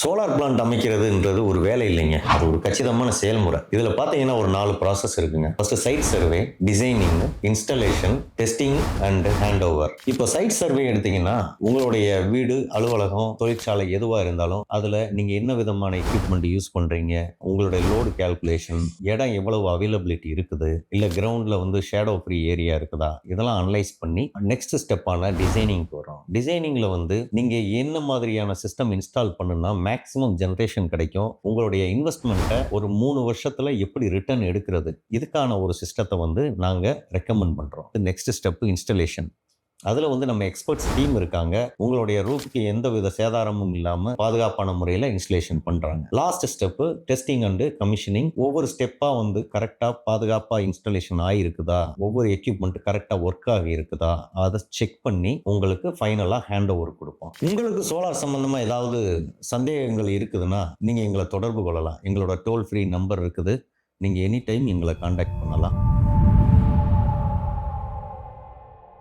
Solar plant அமைக்கிறதுன்றது ஒரு வேலை இல்லைங்க. அது ஒரு கச்சிதமான செயல்முறை. இதில் பார்த்தீங்கன்னா ஒரு நாலு ப்ராசஸ் இருக்குங்க. First site survey designing installation testing and hand over இப்போ சைட் சர்வே எடுத்தீங்கன்னா உங்களுடைய வீடு அலுவலகம் தொழிற்சாலை எதுவாக இருந்தாலும் அதில் நீங்கள் என்ன விதமான எக்யூப்மெண்ட் யூஸ் பண்ணுறீங்க உங்களுடைய லோடு கால்குலேஷன் இடம் எவ்வளவு அவைலபிலிட்டி இருக்குது? இல்லை கிரவுண்டில் வந்து ஷேடோ ஃப்ரீ ஏரியா இருக்குதா? இதெல்லாம் அனலைஸ் பண்ணி நெக்ஸ்ட் ஸ்டெப்பான டிசைனிங் டிசைனிங்கில் வந்து நீங்கள் என்ன மாதிரியான சிஸ்டம் இன்ஸ்டால் பண்ணுனா மேக்ஸிமம் ஜென்ரேஷன் கிடைக்கும். உங்களுடைய இன்வெஸ்ட்மெண்ட்டை ஒரு மூணு வருஷத்தில் எப்படி ரிட்டர்ன் எடுக்கிறது? இதுக்கான ஒரு சிஸ்டத்தை வந்து நாங்கள் ரெக்கமெண்ட் பண்ணுறோம் நெக்ஸ்ட் ஸ்டெப்பு இன்ஸ்டலேஷன் அதில் வந்து நம்ம எக்ஸ்பர்ட்ஸ் டீம் இருக்காங்க. உங்களுடைய ரூஃப்க்கு எந்த வித சேதாரமும் இல்லாமல் பாதுகாப்பான முறையில் இன்ஸ்டலேஷன் பண்ணுறாங்க last step testing and commissioning ஒவ்வொரு ஸ்டெப்பாக வந்து கரெக்டாக பாதுகாப்பாக இன்ஸ்டலேஷன் ஆகிருக்குதா ஒவ்வொரு எக்யூப்மெண்ட் கரெக்டாக ஒர்க் ஆகி இருக்குதா? அதை செக் பண்ணி உங்களுக்கு ஃபைனலாக ஹேண்ட் ஓவர் கொடுப்போம். உங்களுக்கு சோலார் சம்மந்தமாக ஏதாவது சந்தேகங்கள் இருக்குதுன்னா நீங்கள் எங்களை தொடர்பு கொள்ளலாம். எங்களோட டோல் ஃப்ரீ நம்பர் இருக்குது. நீங்கள் எனி டைம் எங்களை காண்டாக்ட் பண்ணலாம்.